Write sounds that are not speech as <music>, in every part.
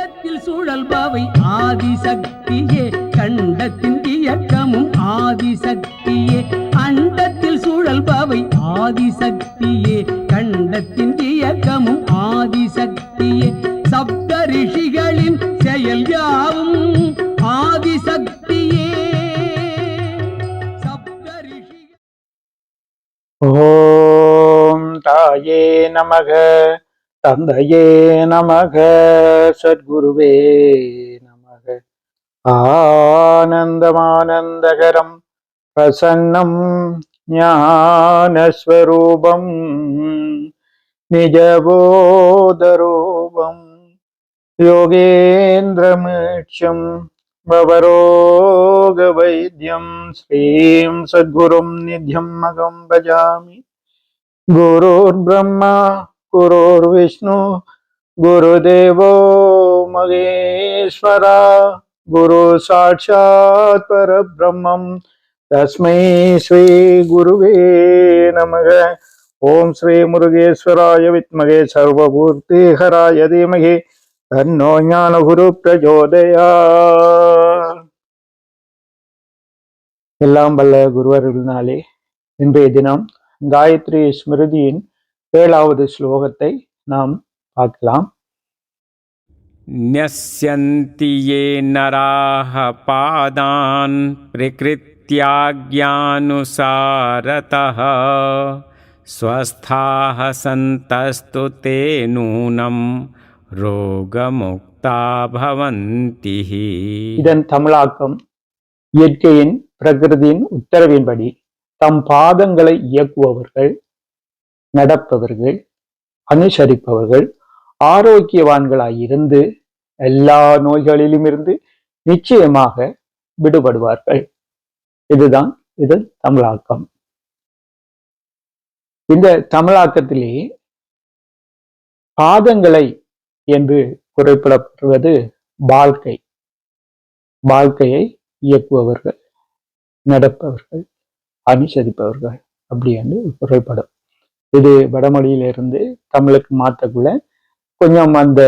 அண்டத்தில் சுழல்பவை ஆதிசக்தியே. கண்டத்தின் இயக்கமும் ஆதிசக்தியே. அண்டத்தில் சுழல்பவை ஆதிசக்தியே. கண்டத்தின் இயக்கமும் ஆதிசக்தியே. சப்த ரிஷிகளின் செயல் யாவும் ஆதிசக்தியே. சப்த ரிஷி ஓம் தாயே நமக. தந்தையே நமக சத்குருவே நமக ஆனந்தமானந்தகரம் பிரசன்னம் ஞானஸ்வரூபம் நிஜபோதரூபம் யோகேந்திரமீட்சம் भवरोगवैद्यं श्रीं सद्गुरुं निध्यम् अहं भजामि गुरुर्ब्रह्मा गुरुर्विष्णु गुरुदेवो महेश्वरा गुरु साक्षात् परब्रह्मं तस्मै श्रीगुरुवे नमः ॐ श्रीमुरुगेश्वराय विद्महे सर्वभूतेहराय धीमहि தன்னோ ஞான குரு பிரஜோதயா எல்லாம் வல்ல குருவர்களாலே இன்றைய தினம் காயத்ரி ஸ்மிருதியின் ஏழாவது ஸ்லோகத்தை நாம் பார்க்கலாம் न्यस्यन्ति ये नराः पादान् प्रकृत्याज्ञानुसारतः स्वस्थाः सन्तस्तु ते नूनं रोगमुक्ता भवन्ति இதன் தமிழாக்கம் இயற்கையின் பிரகிருதியின் உத்தரவின்படி தம் பாதங்களை இயக்குபவர்கள் நடப்பவர்கள் அனுசரிப்பவர்கள் ஆரோக்கியவான்களாயிருந்து எல்லா நோய்களிலும் இருந்து நிச்சயமாக விடுபடுவார்கள். இதுதான் இது தமிழாக்கம். இந்த தமிழாக்கத்திலே பாதங்களை என்று குறிப்பிடப்படுவது வாழ்க்கை. வாழ்க்கையை இயக்குபவர்கள் நடப்பவர்கள் அனுசரிப்பவர்கள் அப்படி என்று குறைப்படும் இது வடமொழியிலிருந்து தமிழுக்கு மாற்றக்குள்ள கொஞ்சம் அந்த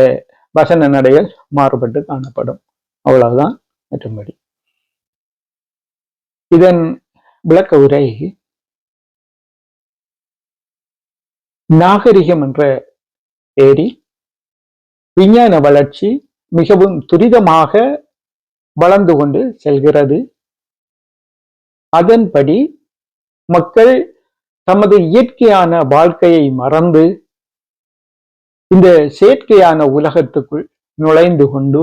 வசன நடைகள் மாறுபட்டு காணப்படும். அவ்வளவுதான் மற்றும்படி இதன் விளக்க உரை நாகரிகம் என்ற ஏரி விஞ்ஞான வளர்ச்சி மிகவும் துரிதமாக வளர்ந்து கொண்டு செல்கிறது. அதன்படி மக்கள் தமது இயற்கையான வாழ்க்கையை மறந்து இந்த செயற்கையான உலகத்துக்குள் நுழைந்து கொண்டு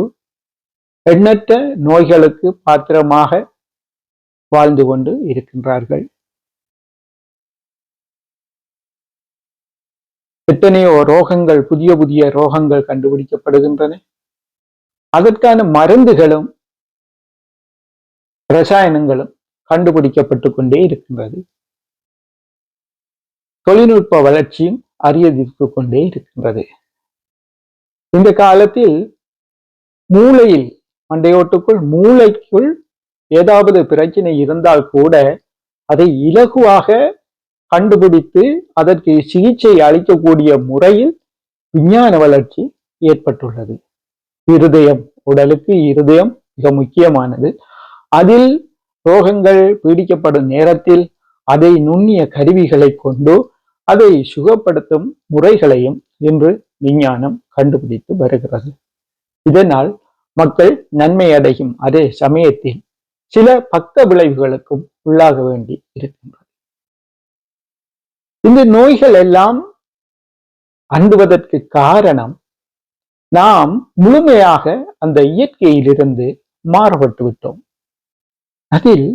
எண்ணற்ற நோய்களுக்கு பாத்திரமாக வாழ்ந்து கொண்டு இருக்கின்றார்கள். எத்தனையோ ரோகங்கள் புதிய புதிய ரோகங்கள் கண்டுபிடிக்கப்படுகின்றன. அதற்கான மருந்துகளும் ரசாயனங்களும் கண்டுபிடிக்கப்பட்டு கொண்டே இருக்கின்றது. தொழில்நுட்ப வளர்ச்சியும் அறியதித்து கொண்டே இருக்கின்றது. இந்த காலத்தில் மூளையில் மண்டையோட்டுக்குள் மூளைக்குள் ஏதாவது பிரச்சனை இருந்தால் கூட அதை இலகுவாக கண்டுபிடித்து அதற்கு சிகிச்சை அளிக்கக்கூடிய முறையில் விஞ்ஞான வளர்ச்சி ஏற்பட்டுள்ளது. இருதயம் உடலுக்கு இருதயம் மிக முக்கியமானது. அதில் ரோகங்கள் பீடிக்கப்படும் நேரத்தில் அதை நுண்ணிய கருவிகளை கொண்டு அதை சுகப்படுத்தும் முறைகளையும் இன்று விஞ்ஞானம் கண்டுபிடித்து வருகிறது. இதனால் மக்கள் நன்மை அடையும் அதே சமயத்தில் சில பக்க விளைவுகளுக்கும் உள்ளாக வேண்டி இருக்கின்றது. இந்த நோய்கள் எல்லாம் அண்டுவதற்கு காரணம் நாம் முழுமையாக அந்த இயற்கையிலிருந்து மாறுபட்டு விட்டோம். அதில்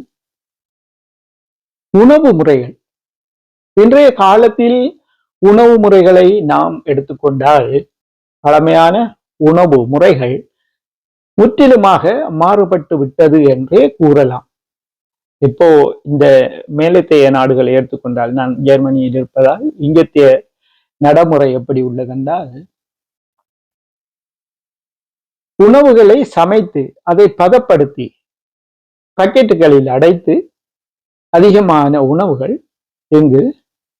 உணவு முறைகள். இன்றைய காலத்தில் உணவு முறைகளை நாம் எடுத்துக்கொண்டால் பழமையான உணவு முறைகள் முற்றிலுமாக மாறுபட்டு விட்டது என்றே கூறலாம். இப்போ இந்த மேலத்தைய நாடுகளை எடுத்துக்கொண்டால் நான் ஜெர்மனியில் இருப்பதால் இங்கத்திய நடைமுறை எப்படி உள்ளதென்றால் உணவுகளை சமைத்து அதை பதப்படுத்தி பக்கெட்டுகளில் அடைத்து அதிகமான உணவுகள் இங்கு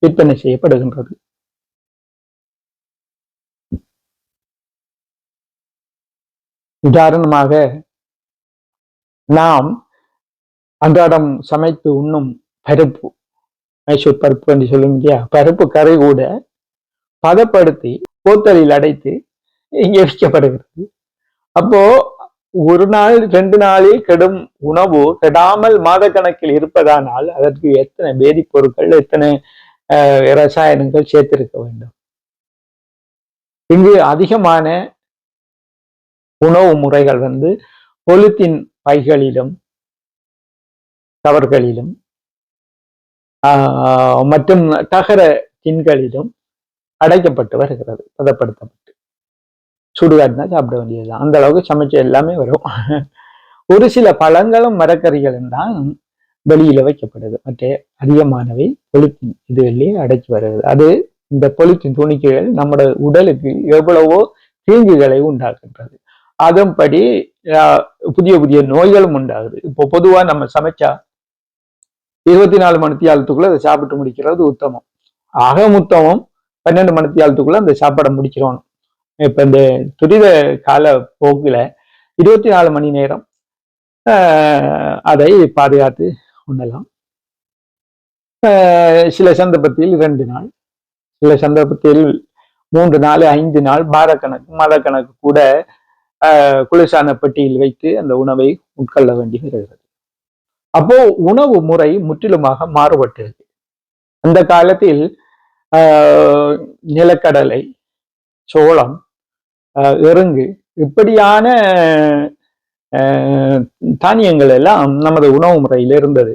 விற்பனை செய்யப்படுகின்றது. உதாரணமாக நாம் அன்றாடம் சமைத்து உண்ணும் பருப்பு மைசூர் பருப்பு என்று சொல்லும் இல்லையா? பருப்பு கரை கூட பதப்படுத்தி போத்தலில் அடைத்து இங்கே விற்கப்படுகிறது. அப்போ ஒரு நாள் ரெண்டு நாளில் கெடும் உணவு கெடாமல் மாதக்கணக்கில் இருப்பதானால் அதற்கு எத்தனை வேதிப்பொருட்கள் எத்தனை ரசாயனங்கள் சேர்த்திருக்க வேண்டும்? இங்கு அதிகமான உணவு முறைகள் வந்து பொலித்தின் பைகளிலும் கவர்களிலும் ஆஹ், மற்றும் தகர டின்களிலும் அடைக்கப்பட்டு வருகிறது பதப்படுத்தப்பட்டு சுடுகாட்டினா சாப்பிட வேண்டியதுதான். அந்த அளவுக்கு சமைச்சு எல்லாமே வரும். ஒரு சில பழங்களும் மரக்கறிகளும் தான் வெளியில வைக்கப்படுது. மற்ற அதிகமானவை பொலித்தீன் இதுகளிலே அடைச்சி வருகிறது அது இந்த பொலித்தீன் துணிக்கைகள் நம்மட உடலுக்கு எவ்வளவோ தீங்குகளை உண்டாக்குன்றது. அதன்படி ஆஹ், புதிய புதிய நோய்களும் உண்டாகுது. இப்போ பொதுவா நம்ம சமைச்சா இருபத்தி நாலு மணித்தியாலத்துக்குள்ள அதை சாப்பிட்டு முடிக்கிறது உத்தமம். ஆக உத்தமம் பன்னெண்டு மணித்தியாலத்துக்குள்ள அந்த சாப்பாடை முடிக்கிறோம் இப்ப இந்த துரித கால போக்குல இருபத்தி நாலு மணி நேரம் ஆஹ், அதை பாதுகாத்து உண்ணலாம் ஆஹ், சில சந்தர்ப்பத்தில் இரண்டு நாள் சில சந்தர்ப்பத்தில் மூன்று நாள் ஐந்து நாள் பாரக்கணக்கு மாதக்கணக்கு கூட ஆஹ், குளிர்சான பெட்டியில் வைத்து அந்த உணவை உட்கொள்ள வேண்டி வருகிறது. அப்போ உணவு முறை முற்றிலுமாக மாறுபட்டிருக்கு. அந்த காலத்தில் ஆஹ், நிலக்கடலை சோளம் இறங்கு. இப்படியான தானியங்கள் எல்லாம் நமது உணவு முறையில் இருந்தது.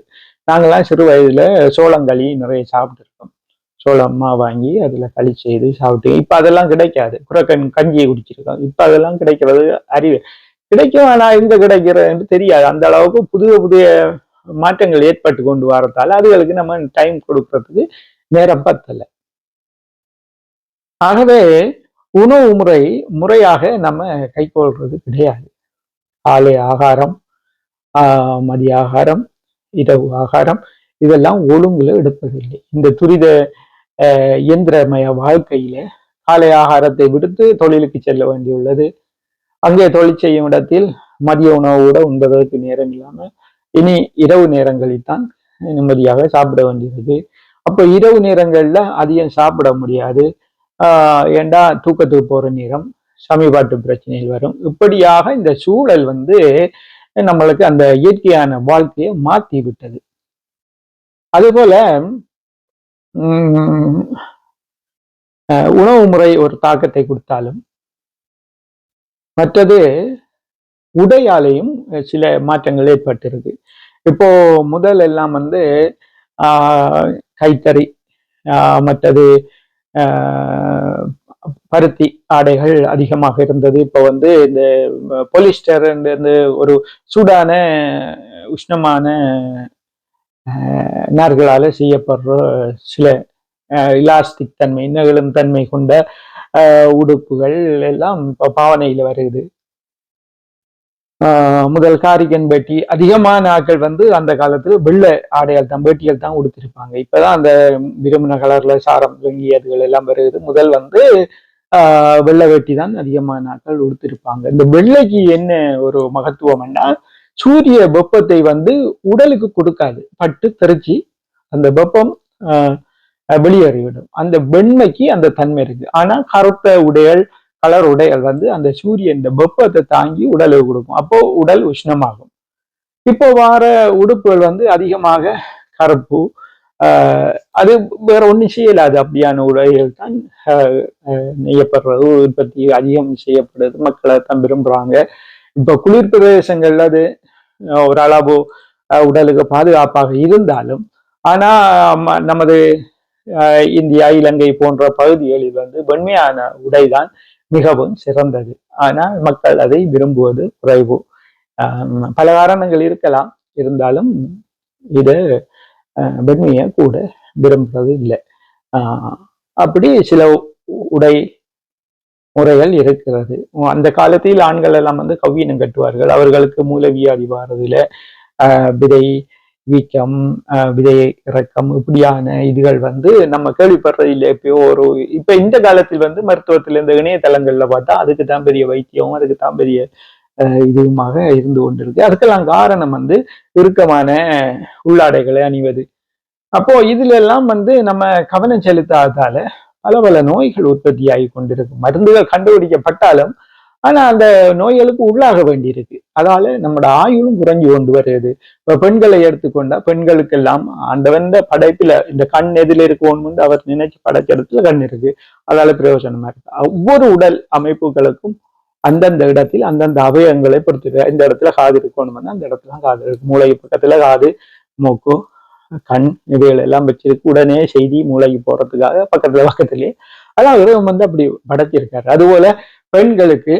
நாங்கள்லாம் சிறு வயதுல சோளங்களி நிறைய சாப்பிட்டுருக்கோம். சோளம்மா வாங்கி அதில் களி செய்து சாப்பிட்டு இப்போ அதெல்லாம் கிடைக்காது. குரக்கன் கஞ்சியை குடிச்சிருக்கோம். இப்போ அதெல்லாம் கிடைக்கிறது அறிவு. கிடைக்கும் ஆனா எங்க கிடைக்கிறதுன்னு தெரியாது. அந்த அளவுக்கு புதிய புதிய மாற்றங்கள் ஏற்பட்டு கொண்டு வரத்தால் அதுகளுக்கு நம்ம டைம் கொடுக்கறதுக்கு நேரம் பத்தலை. ஆகவே உணவு முறை முறையாக நம்ம கைக்கொள்றது கிடையாது. காலை ஆகாரம் ஆஹ் மதிய ஆகாரம் இரவு ஆகாரம் இதெல்லாம் ஒழுங்குல எடுப்பதில்லை. இந்த துரித இயந்திரமய வாழ்க்கையில காலை ஆகாரத்தை விடுத்து தொழிலுக்கு செல்ல வேண்டியுள்ளது. அங்கே தொழில் செய்யும் இடத்தில் மதிய உணவோட உண்பதற்கு நேரம் இல்லாமல் இனி இரவு நேரங்களில் தான் நிம்மதியாக சாப்பிட வேண்டியது. அப்போ இரவு நேரங்களில் அதிகம் சாப்பிட முடியாது. ஏண்டா தூக்கத்துக்கு போற நேரம்? சமீபாட்டு பிரச்சனைகள் வரும். இப்படியாக இந்த சூழல் வந்து நம்மளுக்கு அந்த இயற்கையான வாழ்க்கையை மாத்தி விட்டது. அதுபோல உம் அஹ் உணவு முறை ஒரு தாக்கத்தை கொடுத்தாலும் மற்றது உடையாலையும் சில மாற்றங்கள் ஏற்பட்டிருக்கு. இப்போ முதல் எல்லாம் வந்து ஆஹ் கைத்தறி ஆஹ் மற்றது பருத்தி ஆடைகள் அதிகமாக இருந்தது. இப்போ வந்து இந்த பொலிஸ்டர் இந்த ஒரு சூடான உஷ்ணமான நார்களால் செய்யப்படுற சில இலாஸ்டிக் தன்மை நெகிழும் தன்மை கொண்ட உடுப்புகள் எல்லாம் இப்போ பாவனையில் வருது. முதல் காரிகன் பேட்டி அதிகமான ஆட்கள் வந்து அந்த காலத்துல வெள்ளை ஆடைகள் தான் பேட்டிகள் தான் உடுத்திருப்பாங்க. இப்பதான் அந்த விரும்பின கலர்ல சாரம் லுங்கி அதுகள் எல்லாம் வருது. முதல் வந்து ஆஹ் வெள்ளை வேட்டி தான் அதிகமான ஆட்கள் உடுத்திருப்பாங்க. இந்த வெள்ளைக்கு என்ன ஒரு மகத்துவம்னா சூரிய வெப்பத்தை வந்து உடலுக்கு கொடுக்காது. பட்டு தெரிச்சு அந்த வெப்பம் வெளியேறிவிடும். அந்த வெண்மைக்கு அந்த தன்மை இருக்கு. ஆனா கருத்த உடைகள் கலர் உடைகள் வந்து அந்த சூரியன் இந்த வெப்பத்தை தாங்கி உடலுக்கு கொடுக்கும் அப்போ உடல் உஷ்ணமாகும். இப்போ வார உடுப்புகள் வந்து அதிகமாக கருப்பு ஆஹ் அது வேற ஒன்றும் செய்யலாது. அப்படியான உடைகள் தான் நெய்யப்படுறது உற்பத்தி அதிகம் செய்யப்படுது மக்களை தான் விரும்புறாங்க. இப்போ குளிர் பிரதேசங்கள்ல அது ஆஹ் ஒரு அளவு உடலுக்கு பாதுகாப்பாக இருந்தாலும் ஆனா நமது ஆஹ் இந்தியா இலங்கை போன்ற பகுதிகளில் வந்து வெண்மையான உடைதான் மிகவும் சிறந்தது. ஆனால் மக்கள் அதை விரும்புவது குறைவு. ஆஹ் பல காரணங்கள் இருக்கலாம். இருந்தாலும் இது பெண்மையை கூட விரும்புறது இல்லை. ஆஹ் அப்படி சில உடை முறைகள் இருக்கிறது. அந்த காலத்தில் ஆண்கள் எல்லாம் வந்து கவ்வினம் கட்டுவார்கள். அவர்களுக்கு மூலவியாதி வாரதுல ஆஹ் விதை வீக்கம் ஆஹ் விதை இறக்கம் இப்படியான இதுகள் வந்து நம்ம கேள்விப்படுறது இல்லை எப்பயோ ஒரு இப்ப இந்த காலத்தில் வந்து மருத்துவத்தில் இந்த இணையதளங்கள்ல பார்த்தா அதுக்கு தான் பெரிய வைத்தியம் அதுக்கு தான் பெரிய அஹ், இதுவுமாக இருந்து கொண்டிருக்கு. அதுக்கெல்லாம் காரணம் வந்து இறுக்கமான உள்ளாடைகளை அணிவது. அப்போ இதுல எல்லாம் வந்து நம்ம கவனம் செலுத்தாததால பல பல நோய்கள் உற்பத்தியாகி கொண்டிருக்கும். மருந்துகள் கண்டுபிடிக்கப்பட்டாலும் ஆனா அந்த நோய்களுக்கு உள்ளாக வேண்டியிருக்கு. அதால நம்மளோட ஆயுளும் குறைஞ்சு கொண்டு வருது இப்ப பெண்களை எடுத்துக்கொண்டா பெண்களுக்கெல்லாம் வந்த படைப்புல இந்த கண் எதில் இருக்கணும்னு அவர் நினைச்சு படைச்ச கண் இருக்கு. அதால பிரயோஜனமா இருக்கு. ஒவ்வொரு உடல் அமைப்புகளுக்கும் அந்தந்த இடத்தில் அந்தந்த அவயங்களை பொறுத்து இந்த இடத்துல காது இருக்கணும்னா அந்த இடத்துல காது இருக்கு. மூளை பக்கத்துல காது மூக்கு கண் இவைகள் எல்லாம் வச்சிருக்கு. உடனே செய்தி மூளைக்கு போறதுக்காக பக்கத்துல பக்கத்துலயே அதான் இறைவன் வந்து அப்படி படைச்சிருக்காரு. அதுபோல பெண்களுக்கு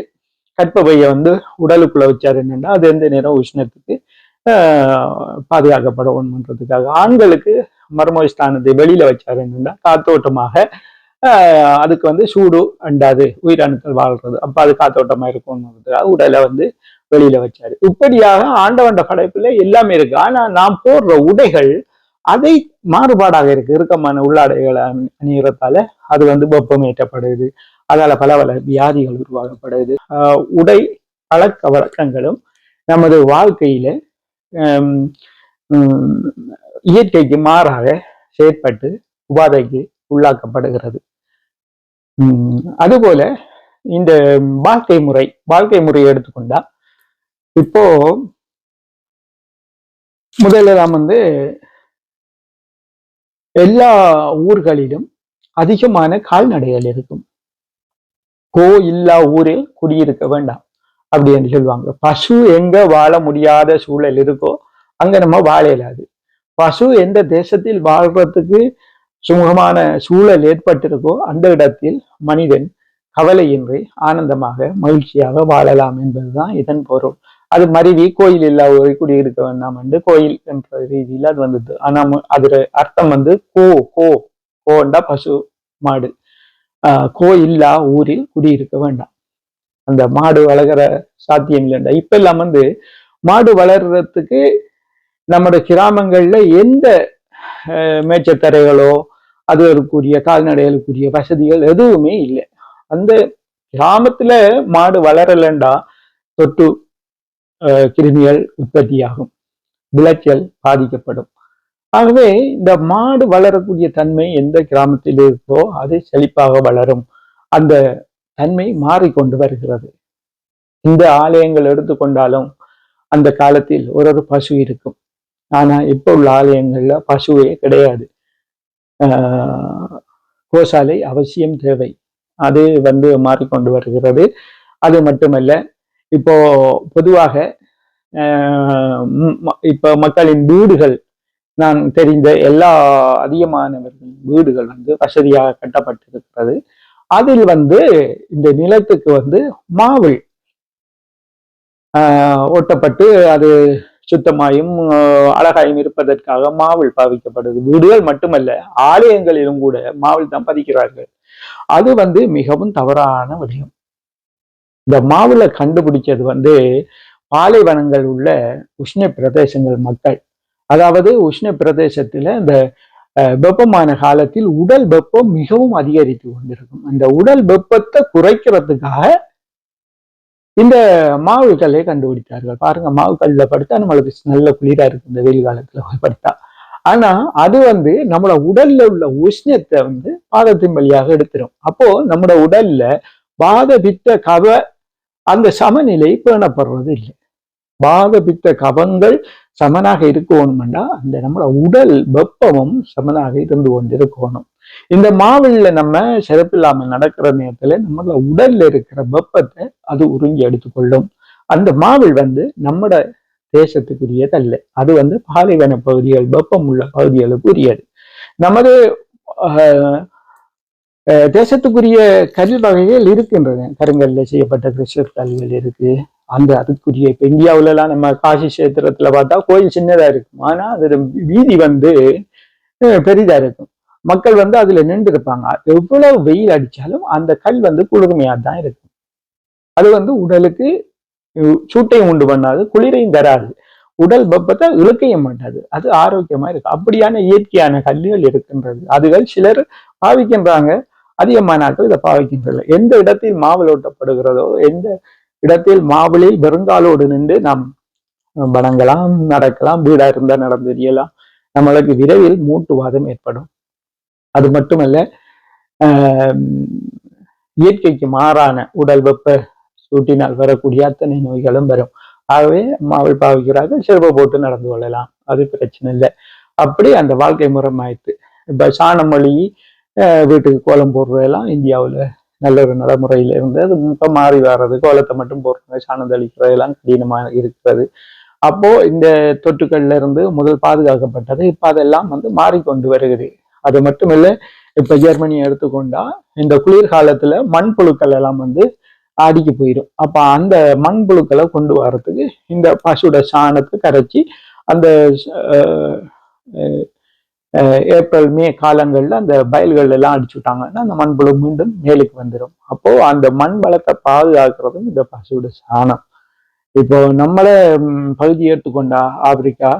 கற்பப்பையை வந்து உடலுக்குள்ள வச்சார் என்னன்னா அது எந்த நேரம் உஷ்ணத்துக்கு பாதுகாக்கப்பட ஒன்றுன்றதுக்காக ஆண்களுக்கு மர்ம ஸ்தானத்தை வெளியில வச்சார் என்னன்னா காத்தோட்டமாக அதுக்கு வந்து சூடு அண்டாது உயிரணுக்கள் வாழ்றது. அப்ப அது காத்தோட்டமா இருக்கும்ன்றதுக்காக உடலை வந்து வெளியில வச்சாரு. இப்படியாக ஆண்டவண்ட படைப்புல எல்லாமே இருக்கு. ஆனா நாம் போடுற உடைகள் அதை மாறுபாடாக இருக்கு. இறுக்கமான உள்ளாடைகளை அணி- அணியறதால அது வந்து வெப்பமேற்றப்படுது. அதால பல பல வியாதிகள் உருவாக்கப்படுது உடை பழக்க வழக்கங்களும் நமது வாழ்க்கையில ஹம், இயற்கைக்கு மாறாக செயற்பட்டு உபாதைக்கு உள்ளாக்கப்படுகிறது. அதுபோல இந்த வாழ்க்கை முறை வாழ்க்கை முறையை எடுத்துக்கொண்டா இப்போ முதல்ல நாம் வந்து எல்லா ஊர்களிலும் அதிகமான கால்நடைகள் இருக்கும். கோ இல்லா ஊரில் குடியிருக்க வேண்டாம் அப்படி என்று சொல்லுவாங்க. பசு எங்க வாழ முடியாத சூழல் இருக்கோ அங்க நம்ம வாழ இயலாது பசு எந்த தேசத்தில் வாழ்றதுக்கு சுமூகமான சூழல் ஏற்பட்டிருக்கோ அந்த இடத்தில் மனிதன் கவலையின்றி ஆனந்தமாக மகிழ்ச்சியாக வாழலாம் என்பதுதான் இதன் பொருள். அது மருவி கோயில் இல்லா ஒரு குடியிருக்க வேண்டாம் என்று கோயில் என்ற ரீதியில் அது வந்தது. ஆனா மு- அதோட அர்த்தம் வந்து கோ கோ கோண்டா பசு மாடு. கோயில்லா ஊரில் குடியிருக்க வேண்டாம். அந்த மாடு வளர்கிற சாத்தியம் இல்லைண்டா இப்ப எல்லாம் வந்து மாடு வளர்றதுக்கு நம்முடைய கிராமங்கள்ல எந்த மேய்ச்சத்தரைகளோ அதுகளுக்குரிய கால்நடைகளுக்குரிய வசதிகள் எதுவுமே இல்லை. அந்த கிராமத்துல மாடு வளரலண்டா தொட்டு கிருமிகள் உற்பத்தியாகும். விளைச்சல் பாதிக்கப்படும். ஆகவே இந்த மாடு வளரக்கூடிய தன்மை எந்த கிராமத்தில் இருக்கோ அது செழிப்பாக வளரும். அந்த தன்மை மாறிக்கொண்டு வருகிறது. இந்த ஆலயங்கள் எடுத்துக்கொண்டாலும் அந்த காலத்தில் ஒரு ஒரு பசு இருக்கும். ஆனால் இப்போ உள்ள ஆலயங்கள்ல பசுவே கிடையாது. கோசாலை அவசியம் தேவை. அது வந்து மாறிக்கொண்டு வருகிறது. அது மட்டுமல்ல இப்போ பொதுவாக இப்போ மக்களின் வீடுகள் நான் தெரிந்த எல்லா அதிகமானவர்களின் வீடுகள் வந்து வசதியாக கட்டப்பட்டிருக்கிறது. அதில் வந்து இந்த நிலத்துக்கு வந்து மாவில் ஆஹ் ஓட்டப்பட்டு அது சுத்தமாயும் அழகாயும் இருப்பதற்காக மாவில் பாவிக்கப்படுது. வீடுகள் மட்டுமல்ல ஆலயங்களிலும் கூட மாவில் தான் பதிக்கிறார்கள். அது வந்து மிகவும் தவறான விடயம் இந்த மாவுல கண்டுபிடிச்சது வந்து பாலைவனங்கள் உள்ள உஷ்ண பிரதேசங்கள் மக்கள். அதாவது உஷ்ண பிரதேசத்துல இந்த அஹ், வெப்பமான காலத்தில் உடல் வெப்பம் மிகவும் அதிகரித்து கொண்டிருக்கும். அந்த உடல் வெப்பத்தை குறைக்கிறதுக்காக இந்த மாவு கல்லை கண்டுபிடித்தார்கள். பாருங்க மாவு கல்ல படுத்தா நம்மளுக்கு நல்ல குளிரா இருக்கு இந்த வெயில் காலத்துல போய் படுத்தா. ஆனா அது வந்து நம்மளோட உடல்ல உள்ள உஷ்ணத்தை வந்து பாதத்தின் வழியாக எடுத்துரும். அப்போ நம்மளோட உடல்ல பாத பித்த கவ அந்த சமநிலை பேணப்படுறது இல்லை. வாத பித்த கவங்கள் சமனாக இருக்கணும்னா அந்த நம்மளோட உடல் வெப்பமும் சமனாக இருந்து கொண்டிருக்கணும். இந்த மாவில்ல நம்ம சிறப்பில்லாமல் நடக்கிற நேரத்துல நம்மளோட உடல்ல இருக்கிற வெப்பத்தை அது உறிஞ்சி எடுத்துக்கொள்ளும். அந்த மாவில் வந்து நம்மட தேசத்துக்குரியதல்ல. அது வந்து பாலைவன பகுதிகள் வெப்பம் உள்ள பகுதிகளுக்கு உரியது நமது ஆஹ், தேசத்துக்குரிய கல் வகைகள் இருக்கின்றன. கருங்கல்ல செய்யப்பட்ட கிறிஸ்டல் கல்கள் இருக்கு. அந்த அதுக்குரிய இப்ப இந்தியாவுல எல்லாம் நம்ம காசி கஷேத்திரத்துல பார்த்தா கோயில் சின்னதா இருக்கும். ஆனா அது வீதி வந்து பெரிதா இருக்கும். மக்கள் வந்து அதுல நின்று இருப்பாங்க எவ்வளவு வெயில் அடிச்சாலும் அந்த கல் வந்து குளிர்மையா தான் இருக்கும். அது வந்து உடலுக்கு சூட்டையும் உண்டு பண்ணாது குளிரையும் தராது. உடல் வெப்பத்தை இழுக்கைய மாட்டாது. அது ஆரோக்கியமா இருக்கு அப்படியான இயற்கையான கல்லுகள் இருக்கின்றது. அதுகள் சிலர் பாவிக்கின்றாங்க. அதிகமான ஆட்கள் இதை பாவிக்கின்றனர் எந்த இடத்தில் மாவில் ஓட்டப்படுகிறதோ எந்த இடத்தில் மாவிலில் வெறுங்காலோடு நின்று நாம் வணங்கலாம் நடக்கலாம் வீடா இருந்தா நடந்தெறியலாம் நம்மளுக்கு விரைவில் மூட்டுவாதம் ஏற்படும். அது மட்டுமல்ல இயற்கைக்கு மாறான உடல் வெப்ப சூட்டினால் வரக்கூடிய அத்தனை நோய்களும் வரும். ஆகவே மாவில் பாவிக்கிறார்கள் செருப்பை போட்டு நடந்து கொள்ளலாம். அது பிரச்சனை இல்லை. அப்படி அந்த வாழ்க்கை முறை மாயிட்டு இப்ப சாணம் மொழி வீட்டுக்கு கோலம் போடுறதெல்லாம் இந்தியாவில் நல்ல ஒரு நடைமுறையில இருந்து அது இப்போ மாறி வர்றது கோலத்தை மட்டும் போடுறாங்க சாணம் தெளிக்கிறதெல்லாம் கடினமாக இருக்கிறது. அப்போ இந்த தொற்றுக்கள்ல இருந்து முதல் பாதுகாக்கப்பட்டது இப்போ அதெல்லாம் வந்து மாறிக்கொண்டு வருகிறது. அது மட்டும் இல்லை இப்போ ஜெர்மனியை எடுத்துக்கொண்டா இந்த குளிர்காலத்துல மண்புழுக்கள் எல்லாம் வந்து அடிக்கு போயிடும் அப்போ அந்த மண்புழுக்களை கொண்டு வர்றதுக்கு இந்த பசுட சாணத்தை கரைச்சி அந்த ஏப்ரல் மே காலங்களில் அந்த வயல்கள் எல்லாம் அடிச்சு விட்டாங்கன்னா அந்த மண்புழு மீண்டும் மேலுக்கு வந்துடும் அப்போ அந்த மண் வளத்தை பாதுகாக்கிறதும் இந்த பசுவோட சாணம். இப்போ நம்மள பகுதி எடுத்துக்கொண்டா ஆப்பிரிக்கா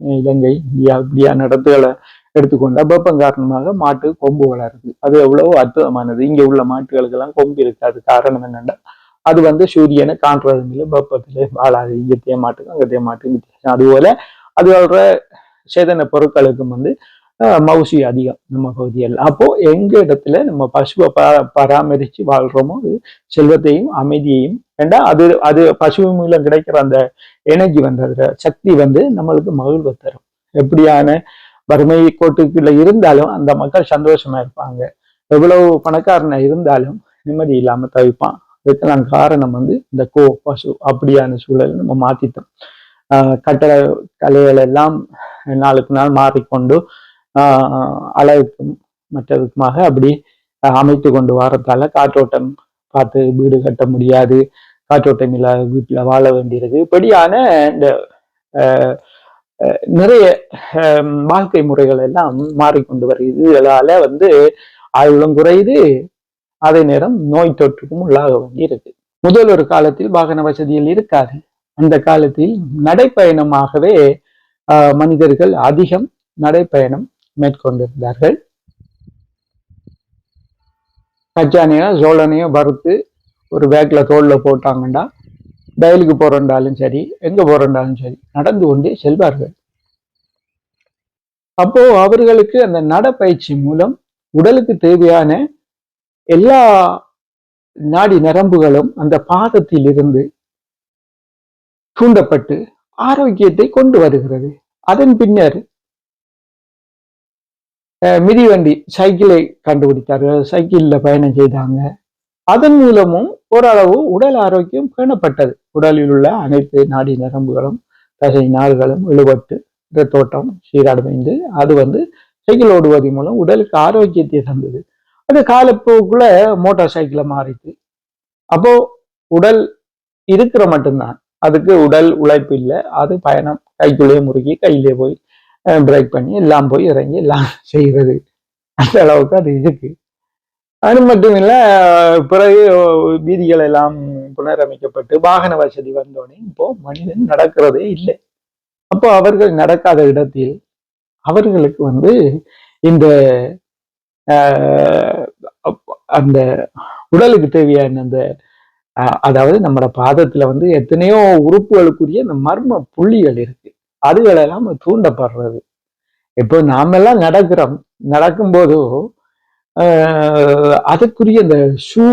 இலங்கை இந்தியா இந்தியா இடத்துகளை எடுத்துக்கொண்டா வெப்பம் காரணமாக மாட்டு கொம்பு வளருது. அது எவ்வளவு அற்புதமானது. இங்க உள்ள மாட்டுகளுக்கெல்லாம் கொம்பு இருக்காது காரணம் என்னென்னா அது வந்து சூரியனை காண்றதுல வெப்பத்திலே வாழாது. இங்கத்தைய தேமாட்டுக்கும் அங்கத்தைய தேமாட்டுக்கும் வித்தியாசம். அதுபோல அது வளர்ற சேதன பொருட்களுக்கும் வந்து மவுசி அதிகம் நம்ம பகுதியில் அப்போ எங்க இடத்துல நம்ம பசுவை ப பராமரிச்சு வாழ்றோமோ அது செல்வத்தையும் அமைதியையும் ஏண்டா அது அது பசு மூலம் கிடைக்கிற அந்த எனர்ஜி வந்து அதுல சக்தி வந்து நம்மளுக்கு மகிழ்வை தரும் எப்படியான வறுமை கோட்டுக்குள்ள இருந்தாலும் அந்த மக்கள் சந்தோஷமா இருப்பாங்க எவ்வளவு பணக்காரனா இருந்தாலும் நிம்மதி இல்லாம தவிப்பான் அதுக்கெல்லாம் காரணம் வந்து இந்த கோ பசு அப்படியான சூழல் நம்ம மாத்திட்டோம் ஆஹ் கலைகள் எல்லாம் நாளுக்கு நாள் மாறிக்கொண்டு அளவுக்கும் மற்றதுக்குமாக அப்படி அமைத்து கொண்டு வரத்தால காற்றோட்டம் பார்த்து வீடு கட்ட முடியாது. காற்றோட்டம் இல்லாத வீட்டில் வாழ வேண்டியிருக்கு. இப்படியான இந்த நிறைய வாழ்க்கை முறைகள் எல்லாம் மாறிக்கொண்டு வருகிறது. இதனால வந்து ஆயுளும் குறையுது. அதே நேரம் நோய் தொற்றுக்கும் உள்ளாக வேண்டியிருக்கு. முதல் ஒரு காலத்தில் வாகன வசதிகள் இருக்காது. அந்த காலத்தில் நடைப்பயணமாகவே மனிதர்கள் அதிகம் நடைப்பயணம் மேற்கொண்டிருந்தார்கள். கச்சானையோ சோழனையோ வறுத்து ஒரு பேக்ல தோல்ல போட்டாங்கன்னா வயலுக்கு போறண்டாலும் சரி எங்க போறண்டாலும் சரி நடந்து கொண்டே செல்வார்கள். அப்போ அவர்களுக்கு அந்த நடப்பயிற்சி மூலம் உடலுக்கு தேவையான எல்லா நாடி நரம்புகளும் அந்த பாதத்தில் இருந்து தூண்டப்பட்டு ஆரோக்கியத்தை கொண்டு வருகிறது. அதன் பின்னர் மிதிவண்டி சைக்கிளை கண்டுபிடித்தார்கள். சைக்கிளில் பயணம் செய்தாங்க. அதன் மூலமும் ஓரளவு உடல் ஆரோக்கியம் பேணப்பட்டது. உடலில் உள்ள அனைத்து நாடி நரம்புகளும் தசை நார்களும் இழுபட்டு தோட்டம் சீரடைந்து அது வந்து சைக்கிள் ஓடுவதன் மூலம் உடலுக்கு ஆரோக்கியத்தை தந்தது. அது காலப்போக்குள்ள மோட்டார் சைக்கிளை மாறிச்சு. அப்போ உடல் இருக்கிற மட்டும்தான். அதுக்கு உடல் உழைப்பு இல்லை. அது பயணம் கைக்குள்ளேயே முறுக்கி கையிலே போய் பிரேக் பண்ணி எல்லாம் போய் இறங்கி எல்லாம் <laughs> செய்கிறது அந்த அளவுக்கு அது இருக்கு. அது மட்டும் இல்லை பிறகு வீதிகள் எல்லாம் புனரமைக்கப்பட்டு வாகன வசதி வந்தோடனே இப்போ மனிதன் நடக்கிறதே இல்லை. அப்போ அவர்கள் நடக்காத இடத்தில் அவர்களுக்கு வந்து இந்த அந்த உடலுக்கு தேவையான அந்த அதாவது நம்மளோட பாதத்துல வந்து எத்தனையோ உறுப்புகளுக்குரிய அந்த மர்ம புள்ளிகள் இருக்கு. அதுகளெல்லாம் தூண்டப்படுறது. இப்போ நாமெல்லாம் நடக்கிறோம். நடக்கும்போது ஆஹ், அதுக்குரிய இந்த ஷூ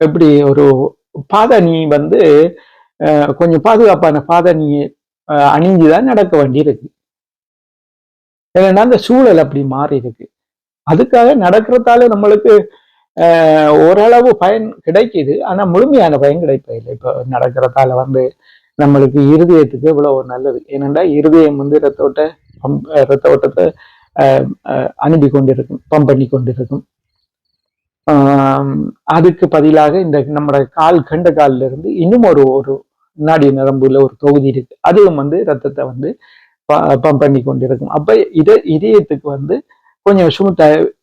எப்படி ஒரு பாதணி வந்து கொஞ்சம் பாதுகாப்பான பாதணி அணிஞ்சு அணிஞ்சுதான் நடக்க வேண்டியிருக்கு. ஏன்னா அந்த சூழல் அப்படி மாறி இருக்கு அதுக்காக நடக்கிறதால நம்மளுக்கு ஆஹ், ஓரளவு பயன் கிடைக்குது. ஆனா முழுமையான பயன் கிடைப்பதில்லை. இப்போ நடக்கிறதால வந்து நம்மளுக்கு இருதயத்துக்கு இவ்வளவு நல்லது. ஏனென்றா இருதயம் வந்து ரத்த ஓட்ட பம்ப் ரத்த ஓட்டத்தை அனுப்பி கொண்டிருக்கும் பம்ப் பண்ணி கொண்டிருக்கும். ஆஹ், அதுக்கு பதிலாக இந்த நம்ம கால் கண்ட காலில் இருந்து இன்னும் ஒரு ஒரு நாடி நரம்புல ஒரு தொகுதி இருக்கு. அதுவும் வந்து ரத்தத்தை வந்து பம்ப் பண்ணி கொண்டிருக்கும். அப்ப இத இதயத்துக்கு வந்து கொஞ்சம் சுமத்த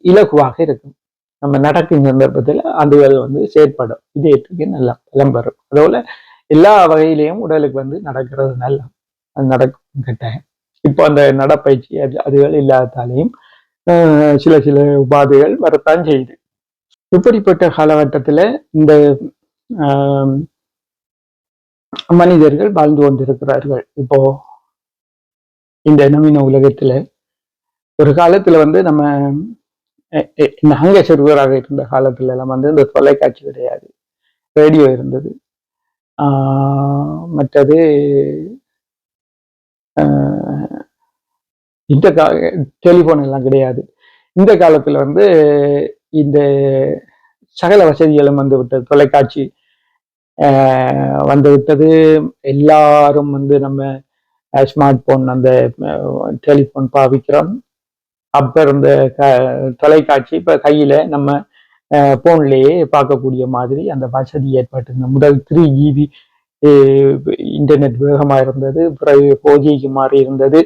இலகுவாக இருக்கும். நம்ம நடக்கும் சந்தர்ப்பத்தில் அதுகள் வந்து செயற்படும். இதயத்துக்கு நல்லா பலம் பெறும் அதுபோல எல்லா வகையிலையும் உடலுக்கு வந்து நடக்கிறது நல்லா அது நடக்கும் கட்டாயம் இப்போ அந்த நடப்பயிற்சி அது அதுகள் இல்லாதாலையும் ஆஹ், சில சில உபாதைகள் வரத்தான் செய்யுது. இப்படிப்பட்ட காலகட்டத்துல இந்த ஆஹ், மனிதர்கள் வாழ்ந்து கொண்டிருக்கிறார்கள். இப்போ இந்த நவீன உலகத்துல ஒரு காலத்துல வந்து நம்ம இந்த அங்க நாங்க சிறுவராக இருந்த காலத்துல எல்லாம் வந்து இந்த தொலைக்காட்சி கிடையாது. ரேடியோ இருந்தது. மற்றது இந்த கா டெலிஃபோன் எல்லாம் கிடையாது. இந்த காலத்தில் வந்து இந்த சகல வசதிகளும் வந்து விட்டது. தொலைக்காட்சி வந்து விட்டது. எல்லாரும் வந்து நம்ம ஸ்மார்ட் போன் அந்த டெலிஃபோன் பாவிக்கிறோம். அப்போ இருந்த க தொலைக்காட்சி இப்போ கையில் நம்ம ஃபோன்லேயே பார்க்கக்கூடிய மாதிரி அந்த வசதி ஏற்பட்டிருந்த. முதல் த்ரீ ஜிபி இன்டர்நெட் வேகமாக இருந்தது. பிறகு ஃபோர் ஜிக்கு மாறி இருந்தது.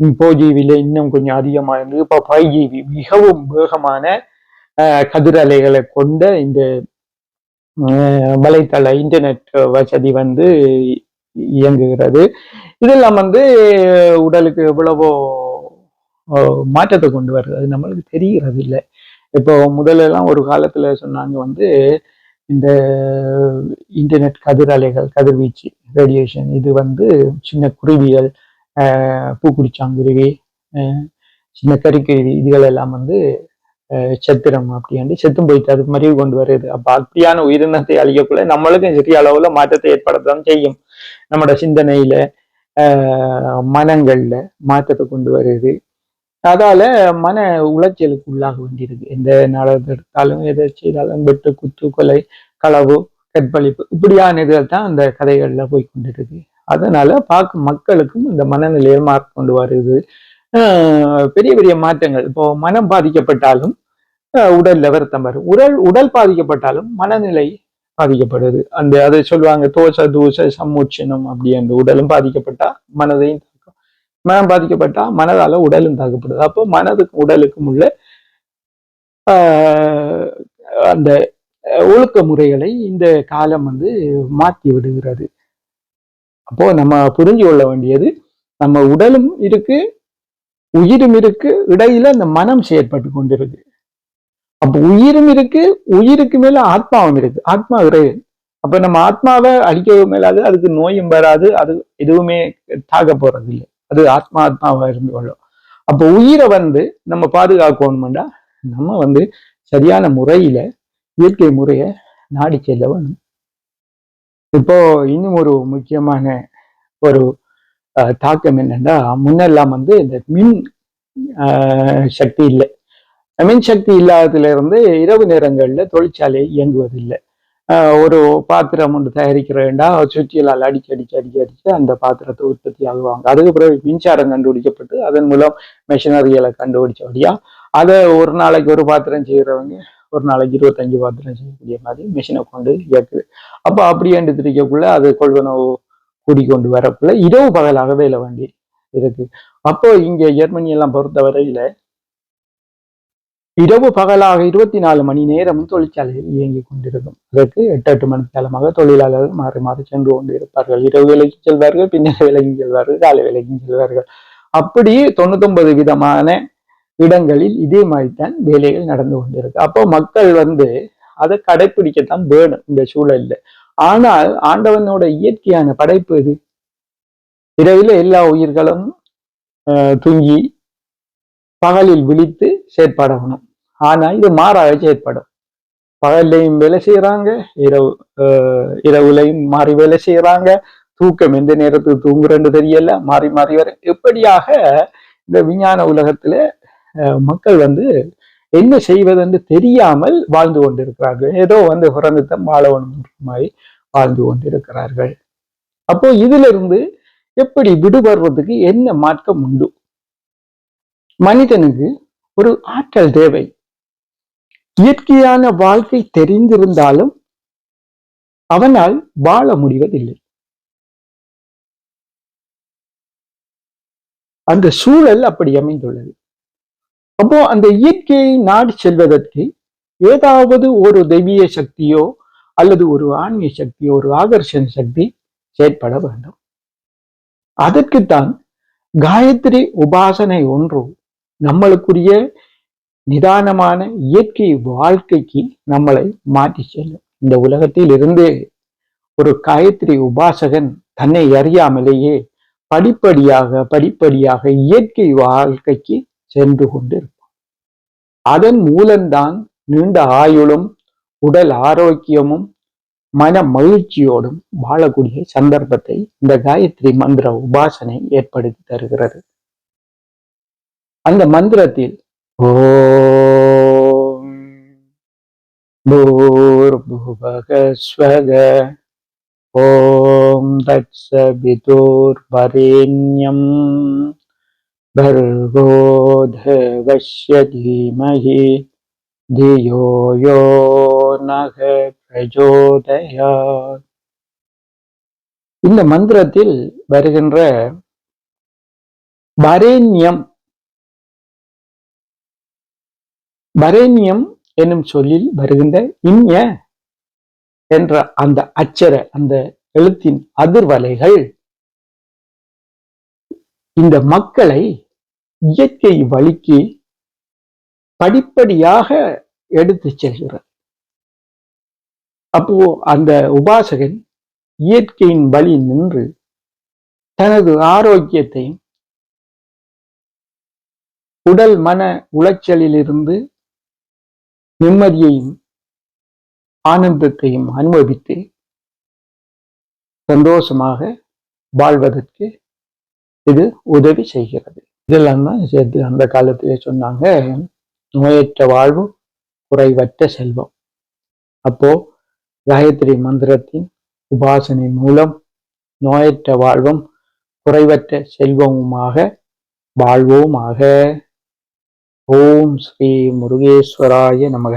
ஃபோர் ஜிபியில் இன்னும் கொஞ்சம் அதிகமாக இருந்தது. இப்போ ஃபைவ் ஜிபி மிகவும் வேகமான கதிரலைகளை கொண்ட இந்த வலைத்தள இன்டர்நெட் வசதி வந்து இயங்குகிறது. இதெல்லாம் வந்து உடலுக்கு எவ்வளவோ மாற்றத்தை கொண்டு வருது. அது நம்மளுக்கு தெரிகிறது இல்லை இப்போ முதலெல்லாம் ஒரு காலத்தில் சொன்னாங்க வந்து இந்த இன்டர்நெட் கதிர் அலைகள் கதிர்வீச்சு ரேடியேஷன் இது வந்து சின்ன குருவிகள் பூக்குடிச்சாங்குருவி சின்ன கறிக்குருவி இதுகள் எல்லாம் வந்து செத்திரம் அப்படியாண்டு அப்படின்ட்டு செத்தும் போயிட்டு அதுக்கு மாதிரி கொண்டு வருது. அப்போ அப்படியான உயிரினத்தை அழிக்கக்குள்ள நம்மளுக்கும் சிறிய அளவில் மாற்றத்தை ஏற்படத்தான் செய்யும். நம்மளோட சிந்தனையில மனங்கள்ல மாற்றத்தை கொண்டு வருது. அதால மன உளைச்சலுக்கு உள்ளாக வேண்டியிருக்கு. எந்த நாடகத்தை எடுத்தாலும் எதை செய்தாலும் வெட்டு குத்து கொலை களவு கற்பழிப்பு இப்படியான இதுகள் தான் அந்த கதைகள்ல போய் கொண்டிருக்கு. அதனால பார்க்கும் மக்களுக்கும் இந்த மனநிலையை மாற்றி கொண்டு வருது. ஆஹ் பெரிய பெரிய மாற்றங்கள். இப்போ மனம் பாதிக்கப்பட்டாலும் உடல்ல வருத்தம் வரும். உடல் உடல் பாதிக்கப்பட்டாலும் மனநிலை பாதிக்கப்படுது. அந்த அதை சொல்லுவாங்க தோசை தூச சம்மூச்சனம் அப்படி அந்த உடலும் பாதிக்கப்பட்டா மனதையும் மனம் பாதிக்கப்பட்டா மனதால உடலும் தாக்கப்படுது. அப்போ மனதுக்கும் உடலுக்கும் உள்ள ஆஹ் அந்த ஒழுக்க முறைகளை இந்த காலம் வந்து மாற்றி விடுகிறது. அப்போ நம்ம புரிஞ்சு கொள்ள வேண்டியது நம்ம உடலும் இருக்கு உயிரும் இருக்கு இடையில அந்த மனம் செயற்பட்டு கொண்டிருக்கு. அப்ப உயிரும் இருக்கு உயிருக்கு மேல ஆத்மாவும் இருக்கு. ஆத்மா இறைவன். அப்ப நம்ம ஆத்மாவை அழிக்கவும் மேலாது அதுக்கு நோயும் வராது அது எதுவுமே தாக்க போறது இல்லை அது ஆத்மா ஆத்மாவா இருந்து கொள்ளும். அப்போ உயிரை வந்து நம்ம பாதுகாக்கணும்டா நம்ம வந்து சரியான முறையில இயற்கை முறையை நாடி செல்ல வேணும் இப்போ இன்னும் ஒரு முக்கியமான ஒரு அஹ், தாக்கம் என்னன்னா முன்னெல்லாம் வந்து இந்த மின் சக்தி இல்லை. மின் சக்தி இல்லாததுல இருந்து இரவு நேரங்கள்ல தொழிற்சாலை இயங்குவதில்லை. ஒரு பாத்திரம் ஒன்று தயாரிக்கிறேன்டா சுற்றியலால் அடிச்சு அடிச்சு அடிச்சு அடிச்சு அந்த பாத்திரத்தை உற்பத்தி ஆகுவாங்க. அதுக்கு பிறகு மின்சாரம் கண்டுபிடிக்கப்பட்டு அதன் மூலம் மெஷினரிகளை கண்டுபிடிச்சபடியா அதை ஒரு நாளைக்கு ஒரு பாத்திரம் செய்கிறவங்க ஒரு நாளைக்கு இருபத்தஞ்சு பாத்திரம் செய்யக்கூடிய மாதிரி மிஷினை கொண்டு இயக்குது. அப்போ அப்படியே எடுத்துருக்கக்குள்ள அது கொள்வனவு கூடிக்கொண்டு வரக்குள்ள இரவு பகலாக வேலை வேண்டி இருக்கு அப்போ இங்கே ஜெர்மனி எல்லாம் பொறுத்தவரையில இரவு பகலாக இருபத்தி நாலு மணி நேரமும் தொழிற்சாலையில் இயங்கிக் கொண்டிருக்கும் அதற்கு எட்டு எட்டு மணி காலமாக தொழிலாளர்கள் மாறி மாறி சென்று கொண்டு இருப்பார்கள் இரவு வேலைக்கு செல்வார்கள் பின்னர் வேலைக்கு செல்வார்கள் காலை வேலைக்கு செல்வார்கள். அப்படி தொண்ணூத்தொன்பது விதமான இடங்களில் இதே மாதிரி தான் வேலைகள் நடந்து கொண்டிருக்கு. அப்போ மக்கள் வந்து அதை கடைபிடிக்கத்தான் வேணும் இந்த சூழல்ல. ஆனால் ஆண்டவனோட இயற்கையான படைப்பு இது இரவில் எல்லா உயிர்களும் ஆஹ், தூங்கி பகலில் விழித்து செயற்படணும். ஆனா இது மாறாக செயற்படும். பகல்லையும் வேலை செய்யறாங்க இரவு ஆஹ், இரவுலையும் மாறி வேலை செய்யறாங்க தூக்கம் எந்த நேரத்துக்கு தூங்குறேன்னு தெரியல மாறி மாறி வர. இப்படியாக இந்த விஞ்ஞான உலகத்துல மக்கள் வந்து என்ன செய்வதென்று தெரியாமல் வாழ்ந்து கொண்டிருக்கிறார்கள். ஏதோ வந்து பிறந்துதான் வாழணும் மாதிரி வாழ்ந்து கொண்டிருக்கிறார்கள். அப்போ இதுல இருந்து எப்படி விடுபடுறதுக்கு என்ன மார்க்கம் உண்டு? மனிதனுக்கு ஒரு ஆற்றல் தேவை. இயற்கையான வாழ்க்கை தெரிந்திருந்தாலும் அவனால் வாழ முடிவதில்லை. அந்த சூழல் அப்படி அமைந்துள்ளது. அப்போ அந்த இயற்கையை நாடி செல்வதற்கு ஏதாவது ஒரு தெய்வீய சக்தியோ அல்லது ஒரு ஆன்மீக சக்தியோ ஒரு ஆகர்ஷண சக்தி செயற்பட வேண்டும். அதற்குத்தான் காயத்ரி உபாசனை ஒன்று நம்மளுக்குரிய நிதானமான இயற்கை வாழ்க்கைக்கு நம்மளை மாற்றி செல்லும். இந்த உலகத்தில் இருந்து ஒரு காயத்ரி உபாசகன் தன்னை அறியாமலேயே படிப்படியாக படிப்படியாக இயற்கை வாழ்க்கைக்கு சென்று கொண்டிருப்பான். அதன் மூலம்தான் நீண்ட ஆயுளும் உடல் ஆரோக்கியமும் மன மகிழ்ச்சியோடும் வாழக்கூடிய சந்தர்ப்பத்தை இந்த காயத்ரி மந்திர உபாசனை ஏற்படுத்தி தருகிறது. அந்த மந்திரத்தில் ஓம் பூர்புவகஸ்வக ஓம் தத்சபிதோர்வரேண்யம் भर्गो देवस्य धीमहि धियो यो नः பிரஜோதயாத் இந்த மந்திரத்தில் வருகின்ற வரேண்யம் பரேனியம் என்னும் சொல்லில் வருகின்ற இன்ய என்ற அந்த அச்சர அந்த எழுத்தின் அதிர்வலைகள் இந்த மக்களை இயற்கை வழிக்கு படிப்படியாக எடுத்து செல்கிறது. அப்போ அந்த உபாசகன் இயற்கையின் வழி நின்று தனது ஆரோக்கியத்தையும் உடல் மன உளைச்சலிலிருந்து நிம்மதியையும் ஆனந்தத்தையும் அனுபவித்து சந்தோஷமாக வாழ்வதற்கு இது உதவி செய்கிறது. இதெல்லாம் தான் சேர்த்து அந்த காலத்திலே சொன்னாங்க. நோயற்ற வாழ்வு குறைவற்ற செல்வம். அப்போ காயத்ரி மந்திரத்தின் உபாசனை மூலம் நோயற்ற வாழ்வும் குறைவற்ற செல்வமுமாக வாழ்வோமாக. ஓம் ஸ்ரீ முருகேஸ்வராய நமக